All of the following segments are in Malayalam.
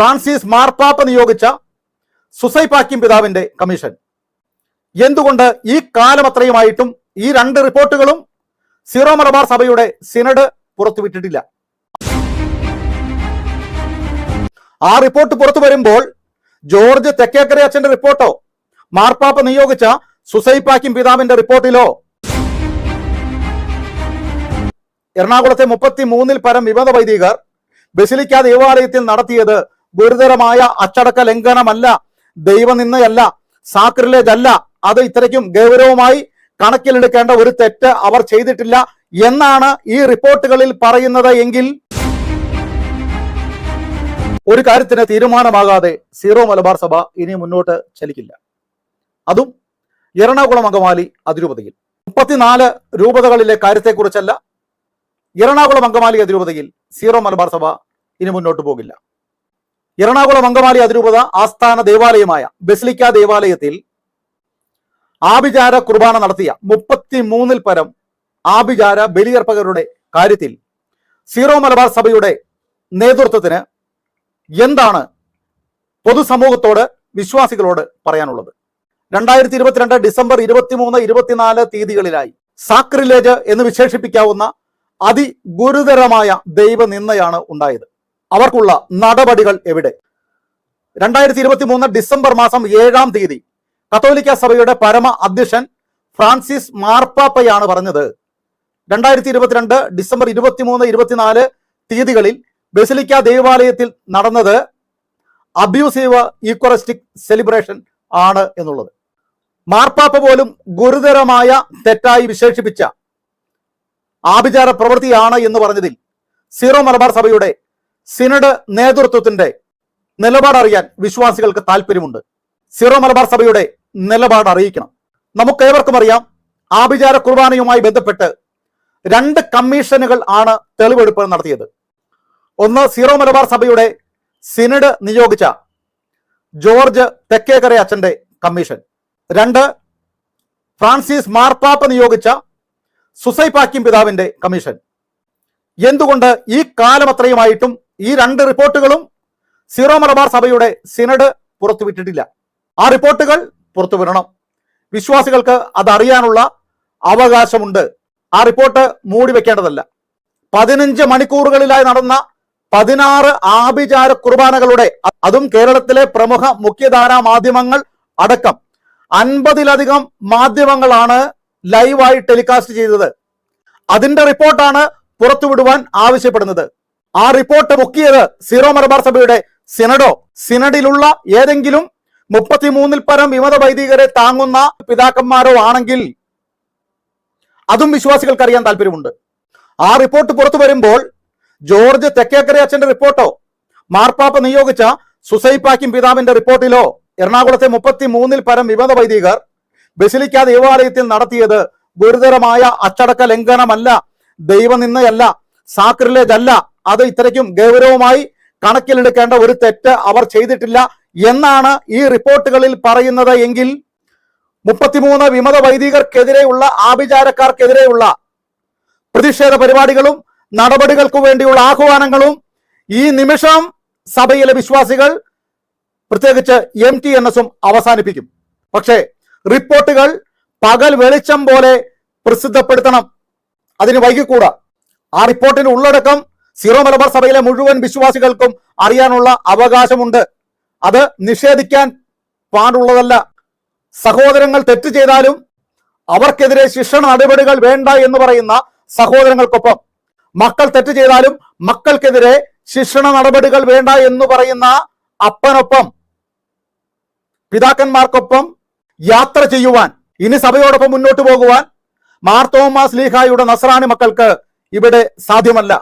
ഫ്രാൻസിസ് മാർപ്പാപ്പ നിയോഗിച്ച സുസൈപാക്കിം പിതാവിന്റെ കമ്മീഷൻ. എന്തുകൊണ്ട് ഈ കാലം അത്രയുമായിട്ടും ഈ രണ്ട് റിപ്പോർട്ടുകളും സീറോ മലബാർ സഭയുടെ സിനഡ് പുറത്തുവിട്ടിട്ടില്ല? ആ റിപ്പോർട്ട് പുറത്തു വരുമ്പോൾ ജോർജ് തെക്കേക്കര അച്ഛന്റെ റിപ്പോർട്ടോ മാർപ്പാപ്പ നിയോഗിച്ച സുസൈപാക്കിം പിതാവിന്റെ റിപ്പോർട്ടിലോ? എറണാകുളത്തെ മുപ്പത്തി മൂന്നിൽ പരം വിമത വൈദികർ ബസിലിക്ക ദേവാലയത്തിൽ നടത്തിയത് ഗുരുതരമായ അച്ചടക്ക ലംഘനമല്ല. ദൈവനിന്നയല്ല സാക്രിലേജ് അല്ല അത് ഇത്രയ്ക്കും ഗൗരവമായി കണക്കിലെടുക്കേണ്ട ഒരു തെറ്റ് അവർ ചെയ്തിട്ടില്ല എന്നാണ് ഈ റിപ്പോർട്ടുകളിൽ പറയുന്നത് എങ്കിൽ ഒരു കാര്യത്തിന് തീരുമാനമാകാതെ സീറോ മലബാർ സഭ ഇനി മുന്നോട്ട് ചലിക്കില്ല. അതും എറണാകുളം അങ്കമാലി അതിരൂപതയിൽ. മുപ്പത്തിനാല് രൂപതകളിലെ കാര്യത്തെക്കുറിച്ചല്ല എറണാകുളം അങ്കമാലി അതിരൂപതയിൽ സീറോ മലബാർ സഭ ഇനി മുന്നോട്ട് പോകില്ല. എറണാകുളം അങ്കമാലി അതിരൂപത ആസ്ഥാന ദേവാലയമായ ബസിലിക്ക ദേവാലയത്തിൽ ആഭിചാര കുർബാന നടത്തിയ മുപ്പത്തി മൂന്നിൽ പരം ആഭിചാര ബലിയർപ്പകരുടെ കാര്യത്തിൽ സീറോ മലബാർ സഭയുടെ നേതൃത്വത്തിന് എന്താണ് പൊതുസമൂഹത്തോട് വിശ്വാസികളോട് പറയാനുള്ളത്? രണ്ടായിരത്തി ഇരുപത്തിരണ്ട് ഡിസംബർ ഇരുപത്തിമൂന്ന് ഇരുപത്തിനാല് തീയതികളിലായി സാക്രിലേജ് എന്ന് വിശേഷിപ്പിക്കാവുന്ന അതിഗുരുതരമായ ദൈവനിന്ദയാണ് ഉണ്ടായത്. അവർക്കുള്ള നടപടികൾ എവിടെ? രണ്ടായിരത്തി ഇരുപത്തി മൂന്ന് ഡിസംബർ മാസം ഏഴാം തീയതി കത്തോലിക്ക സഭയുടെ പരമ അധ്യക്ഷൻ ഫ്രാൻസിസ് മാർപ്പാപ്പയാണ് പറഞ്ഞത്. രണ്ടായിരത്തി ഇരുപത്തിരണ്ട് ഡിസംബർ ഇരുപത്തിമൂന്ന് ഇരുപത്തിനാല് തീയതികളിൽ ബസിലിക്ക ദേവാലയത്തിൽ നടന്നത് അബ്യൂസീവ് ഈക്വറിസ്റ്റിക് സെലിബ്രേഷൻ ആണ് എന്നുള്ളത്. മാർപ്പാപ്പ പോലും ഗുരുതരമായ തെറ്റായി വിശേഷിപ്പിച്ച ആഭിചാര പ്രവൃത്തിയാണ് എന്ന് പറഞ്ഞതിൽ സീറോ മലബാർ സഭയുടെ സിനഡ് നേതൃത്വത്തിന്റെ നിലപാട് അറിയാൻ വിശ്വാസികൾക്ക് താല്പര്യമുണ്ട്. സിറോ മലബാർ സഭയുടെ നിലപാട് അറിയിക്കണം. നമുക്കേവർക്കും അറിയാം ആഭിചാര കുർബാനയുമായി ബന്ധപ്പെട്ട് രണ്ട് കമ്മീഷനുകൾ ആണ് തെളിവെടുപ്പ് നടത്തിയത്. ഒന്ന് സിറോ മലബാർ സഭയുടെ സിനഡ് നിയോഗിച്ച ജോർജ് തെക്കേക്കര അച്ഛന്റെ കമ്മീഷൻ. രണ്ട് ഫ്രാൻസിസ് മാർപ്പാപ്പ നിയോഗിച്ച സുസൈപാക്കിം പിതാവിന്റെ കമ്മീഷൻ. എന്തുകൊണ്ട് ഈ കാലം അത്രയുമായിട്ടും ഈ രണ്ട് റിപ്പോർട്ടുകളും സീറോ മലബാർ സഭയുടെ സിനഡ് പുറത്തുവിട്ടിട്ടില്ല. ആ റിപ്പോർട്ടുകൾ പുറത്തുവിടണം. വിശ്വാസികൾക്ക് അതറിയാനുള്ള അവകാശമുണ്ട്. ആ റിപ്പോർട്ട് മൂടി വെക്കേണ്ടതല്ല. പതിനഞ്ച് മണിക്കൂറുകളിലായി നടന്ന പതിനാറ് ആഭിചാര കുർബാനകളുടെ അതും കേരളത്തിലെ പ്രമുഖ മുഖ്യധാരാ മാധ്യമങ്ങൾ അടക്കം അൻപതിലധികം മാധ്യമങ്ങളാണ് ലൈവായി ടെലികാസ്റ്റ് ചെയ്തത്. അതിന്റെ റിപ്പോർട്ടാണ് പുറത്തുവിടുവാൻ ആവശ്യപ്പെടുന്നത്. ആ റിപ്പോർട്ട് മുക്കിയത് സീറോ മലബാർ സഭയുടെ സിനഡോ. സിനഡിലുള്ള ഏതെങ്കിലും മുപ്പത്തിമൂന്നിൽ പരം വിമത വൈദികരെ താങ്ങുന്ന പിതാക്കന്മാരോ ആണെങ്കിൽ അതും വിശ്വാസികൾക്ക് അറിയാൻ താല്പര്യമുണ്ട്. ആ റിപ്പോർട്ട് പുറത്തു വരുമ്പോൾ ജോർജ് തെക്കേക്കര അച്ഛന്റെ റിപ്പോർട്ടോ മാർപ്പാപ്പ നിയോഗിച്ച സുസൈപ്പാക്കിം പിതാവിന്റെ റിപ്പോർട്ടിലോ എറണാകുളത്തെ മുപ്പത്തി മൂന്നിൽ പരം വിമത വൈദികർ ബസിലിക്ക ദേവാലയത്തിൽ നടത്തിയത് ഗുരുതരമായ അച്ചടക്ക ലംഘനമല്ല ദൈവനിന്നയല്ല സാക്രിലേജ് അല്ല അത് ഇത്രയ്ക്കും ഗൗരവമായി കണക്കിലെടുക്കേണ്ട ഒരു തെറ്റ് അവർ ചെയ്തിട്ടില്ല എന്നാണ് ഈ റിപ്പോർട്ടുകളിൽ പറയുന്നത് എങ്കിൽ മുപ്പത്തിമൂന്ന് വിമത വൈദികർക്കെതിരെയുള്ള ആഭിചാരക്കാർക്കെതിരെയുള്ള പ്രതിഷേധ പരിപാടികളും നടപടികൾക്ക് വേണ്ടിയുള്ള ആഹ്വാനങ്ങളും ഈ നിമിഷം സഭയിലെ വിശ്വാസികൾ പ്രത്യേകിച്ച് എം ടി എൻ എസും അവസാനിപ്പിക്കും. പക്ഷേ റിപ്പോർട്ടുകൾ പകൽ വെളിച്ചം പോലെ പ്രസിദ്ധപ്പെടുത്തണം. അതിന് വൈകിക്കൂടാ. ആ റിപ്പോർട്ടിന്റെ ഉള്ളടക്കം സീറോ മലബാർ സഭയിലെ മുഴുവൻ വിശ്വാസികൾക്കും അറിയാനുള്ള അവകാശമുണ്ട്. അത് നിഷേധിക്കാൻ പാടുള്ളതല്ല. സഹോദരങ്ങൾ തെറ്റ് ചെയ്താലും അവർക്കെതിരെ ശിക്ഷ നടപടികൾ വേണ്ട എന്ന് പറയുന്ന സഹോദരങ്ങൾക്കൊപ്പം. മക്കൾ തെറ്റ് ചെയ്താലും മക്കൾക്കെതിരെ ശിക്ഷ നടപടികൾ വേണ്ട എന്ന് പറയുന്ന അപ്പനൊപ്പം പിതാക്കന്മാർക്കൊപ്പം യാത്ര ചെയ്യുവാൻ ഇനി സഭയോടൊപ്പം മുന്നോട്ട് പോകുവാൻ മാർത്തോമാസ് ലീഹായുടെ നസ്രാണി മക്കൾക്ക് ഇവിടെ സാധ്യമല്ല.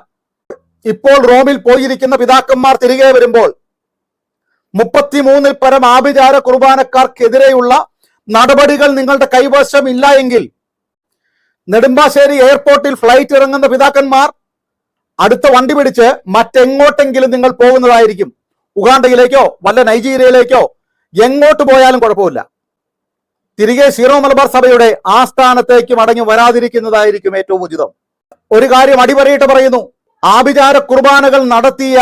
ഇപ്പോൾ റോമിൽ പോയിരിക്കുന്ന പിതാക്കന്മാർ തിരികെ വരുമ്പോൾ മുപ്പത്തിമൂന്നിൽ പരം ആഭിചാര കുർബാനക്കാർക്കെതിരെയുള്ള നടപടികൾ നിങ്ങളുടെ കൈവശം ഇല്ല എങ്കിൽ നെടുമ്പാശ്ശേരി എയർപോർട്ടിൽ ഫ്ലൈറ്റ് ഇറങ്ങുന്ന പിതാക്കന്മാർ അടുത്ത വണ്ടി പിടിച്ച് മറ്റെങ്ങോട്ടെങ്കിലും നിങ്ങൾ പോകുന്നതായിരിക്കും. ഉഗാണ്ടയിലേക്കോ വല്ല നൈജീരിയയിലേക്കോ എങ്ങോട്ട് പോയാലും കുഴപ്പമില്ല. തിരികെ സീറോ മലബാർ സഭയുടെ ആസ്ഥാനത്തേക്ക് മടങ്ങി വരാതിരിക്കുന്നതായിരിക്കും ഏറ്റവും ഉചിതം. ഒരു കാര്യം അടിവരയിട്ട് പറയുന്നു. ആഭിചാര കുർബാനകൾ നടത്തിയ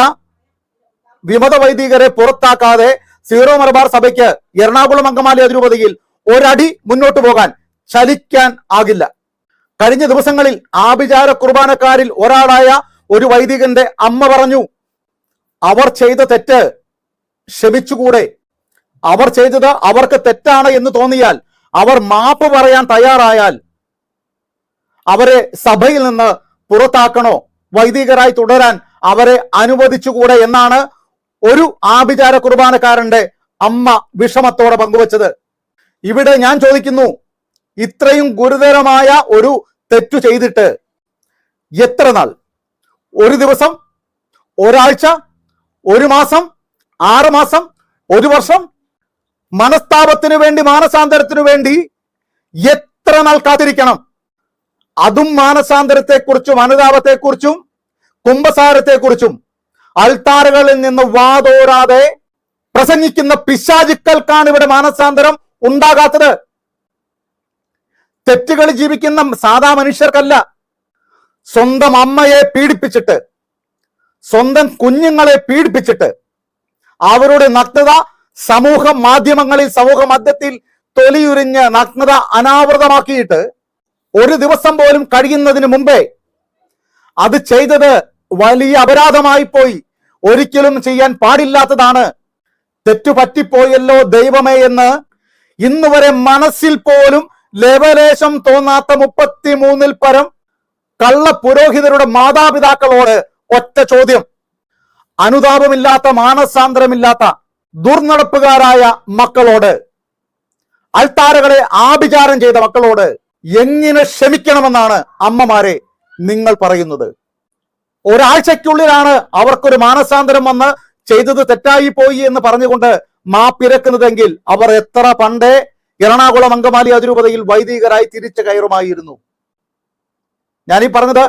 വിമത വൈദികരെ പുറത്താക്കാതെ സീറോ മലബാർ സഭയ്ക്ക് എറണാകുളം അങ്കമാലി അതിരൂപതയിൽ ഒരടി മുന്നോട്ട് പോകാൻ ചലിക്കാൻ ആകില്ല. കഴിഞ്ഞ ദിവസങ്ങളിൽ ആഭിചാര കുർബാനക്കാരിൽ ഒരാളായ ഒരു വൈദികന്റെ അമ്മ പറഞ്ഞു അവർ ചെയ്ത തെറ്റ് ക്ഷമിച്ചുകൂടെ. അവർ ചെയ്തത് അവർക്ക് തെറ്റാണ് എന്ന് തോന്നിയാൽ അവർ മാപ്പ് പറയാൻ തയ്യാറായാൽ അവരെ സഭയിൽ നിന്ന് പുറത്താക്കണോ? വൈദികരായി തുടരാൻ അവരെ അനുവദിച്ചുകൂടെ എന്നാണ് ഒരു ആഭിചാര കുർബാനക്കാരന്റെ അമ്മ വിഷമത്തോടെ പങ്കുവച്ചത്. ഇവിടെ ഞാൻ ചോദിക്കുന്നു ഇത്രയും ഗുരുതരമായ ഒരു തെറ്റു ചെയ്തിട്ട് എത്ര നാൾ? ഒരു ദിവസം ഒരാഴ്ച ഒരു മാസം ആറ് മാസം ഒരു വർഷം? മനസ്താപത്തിനു വേണ്ടി മാനസാന്തരത്തിനു വേണ്ടി എത്ര നാൾ കാത്തിരിക്കണം? അതും മാനസാന്തരത്തെക്കുറിച്ചും അനുതാപത്തെക്കുറിച്ചും കുംഭസാരത്തെക്കുറിച്ചും അൾത്താറുകളിൽ നിന്ന് വാതോരാതെ പ്രസംഗിക്കുന്ന പിശാചുക്കൾക്കാണ് ഇവിടെ മാനസാന്തരം ഉണ്ടാകാത്തത്. തെറ്റുകൾ ജീവിക്കുന്ന സാധാ മനുഷ്യർക്കല്ല. സ്വന്തം അമ്മയെ പീഡിപ്പിച്ചിട്ട് സ്വന്തം കുഞ്ഞുങ്ങളെ പീഡിപ്പിച്ചിട്ട് അവരുടെ നഗ്നത സമൂഹ മാധ്യമങ്ങളിൽ സമൂഹ മധ്യത്തിൽ തൊലിയുരിഞ്ഞ് നഗ്നത അനാവൃതമാക്കിയിട്ട് ഒരു ദിവസം പോലും കഴിയുന്നതിന് മുമ്പേ അത് ചെയ്തത് വലിയ അപരാധമായി പോയി. ഒരിക്കലും ചെയ്യാൻ പാടില്ലാത്തതാണ്. തെറ്റു പറ്റിപ്പോയല്ലോ ദൈവമേ എന്ന് ഇന്ന് വരെ മനസ്സിൽ പോലും ലേവലേശം തോന്നാത്ത മുപ്പത്തി മൂന്നിൽ പരം കള്ള പുരോഹിതരുടെ മാതാപിതാക്കളോട് ഒറ്റ ചോദ്യം. അനുതാപമില്ലാത്ത മാനസാന്തരമില്ലാത്ത ദുർനടപ്പുകാരായ മക്കളോട് അൾത്താരകളെ ആഭിചാരം ചെയ്ത മക്കളോട് എങ്ങനെ ക്ഷമിക്കണമെന്നാണ് അമ്മമാരെ നിങ്ങൾ പറയുന്നത്? ഒരാഴ്ചയ്ക്കുള്ളിലാണ് അവർക്കൊരു മാനസാന്തരം വന്ന് ചെയ്തത് തെറ്റായി പോയി എന്ന് പറഞ്ഞുകൊണ്ട് മാപ്പിരക്കുന്നതെങ്കിൽ അവർ എത്ര പണ്ടേ എറണാകുളം അങ്കമാലി അതിരൂപതയിൽ വൈദികരായി തിരിച്ചു കയറുമായിരുന്നു. ഞാനീ പറഞ്ഞത്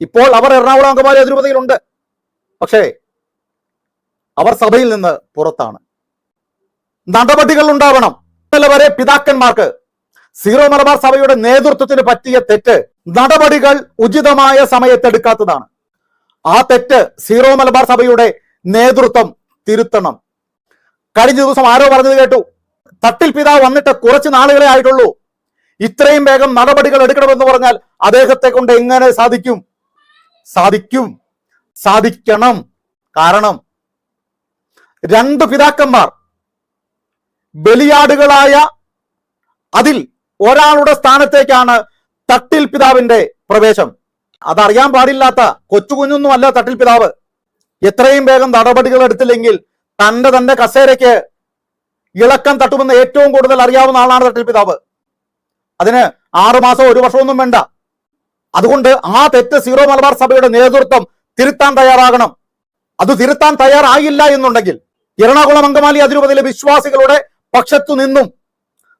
ഇപ്പോൾ അവർ എറണാകുളം അങ്കമാലി അതിരൂപതയിലുണ്ട്. പക്ഷേ അവർ സഭയിൽ നിന്ന് പുറത്താണ്. നടപടികൾ ഉണ്ടാവണം. ഇന്നലെ വരെ പിതാക്കന്മാർക്ക് സീറോ മലബാർ സഭയുടെ നേതൃത്വത്തിന് പറ്റിയ തെറ്റ് നടപടികൾ ഉചിതമായ സമയത്തെടുക്കാത്തതാണ്. ആ തെറ്റ് സീറോ മലബാർ സഭയുടെ നേതൃത്വം തിരുത്തണം. കഴിഞ്ഞ ദിവസം ആരോ പറഞ്ഞത് കേട്ടു? തട്ടിൽ പിതാവ് വന്നിട്ട് കുറച്ച് നാളുകളെ ആയിട്ടുള്ളൂ. ഇത്രയും വേഗം നടപടികൾ എടുക്കണമെന്ന് പറഞ്ഞാൽ അദ്ദേഹത്തെ കൊണ്ട് എങ്ങനെ സാധിക്കും? സാധിക്കും. സാധിക്കണം. കാരണം രണ്ട് പിതാക്കന്മാർ ബലിയാടുകളായ അതിൽ ഒരാളുടെ സ്ഥാനത്തേക്കാണ് തട്ടിൽ പിതാവിന്റെ പ്രവേശം. അതറിയാൻ പാടില്ലാത്ത കൊച്ചുകുഞ്ഞൊന്നും അല്ല തട്ടിൽ പിതാവ്. എത്രയും വേഗം നടപടികൾ എടുത്തില്ലെങ്കിൽ തന്റെ തന്റെ കസേരയ്ക്ക് ഇളക്കം തട്ടുമെന്ന് ഏറ്റവും കൂടുതൽ അറിയാവുന്ന ആളാണ് തട്ടിൽ പിതാവ്. അതിന് ആറുമാസം ഒരു വർഷമൊന്നും വേണ്ട. അതുകൊണ്ട് ആ തെറ്റ് സീറോ മലബാർ സഭയുടെ നേതൃത്വം തിരുത്താൻ തയ്യാറാകണം. അത് തിരുത്താൻ തയ്യാറായില്ല എന്നുണ്ടെങ്കിൽ എറണാകുളം അങ്കമാലി അതിരൂപതയിലെ വിശ്വാസികളുടെ പക്ഷത്തു നിന്നും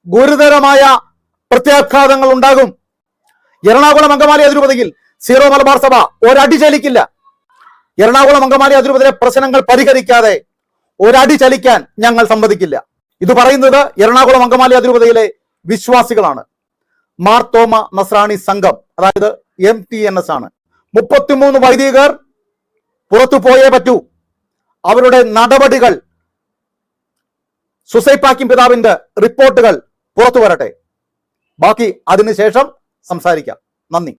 ഗുരുതരമായ പ്രത്യാഘാതങ്ങൾ ഉണ്ടാകും. എറണാകുളം അങ്കമാലി അതിരൂപതയിൽ സീറോ മലബാർ സഭ ഒരടി ചലിക്കില്ല എറണാകുളം അങ്കമാലി അതിരൂപതയിലെ പ്രശ്നങ്ങൾ പരിഹരിക്കാതെ ഒരടി ചലിക്കാൻ ഞങ്ങൾ സമ്മതിക്കില്ല. ഇത് പറയുന്നത് എറണാകുളം അങ്കമാലി അതിരൂപതയിലെ വിശ്വാസികളാണ്. മാർത്തോമ നസ്രാണി സംഘം അതായത് എം ടി എൻ എസ് ആണ്. മുപ്പത്തിമൂന്ന് വൈദികർ പുറത്തു പോയേ പറ്റൂ. അവരുടെ നടപടികൾ സുസൈപ്പാക്കിം പിതാവിന്റെ റിപ്പോർട്ടുകൾ പുറത്തു വരട്ടെ. ബാക്കി അതിനുശേഷം സംസാരിക്കാം. നന്ദി.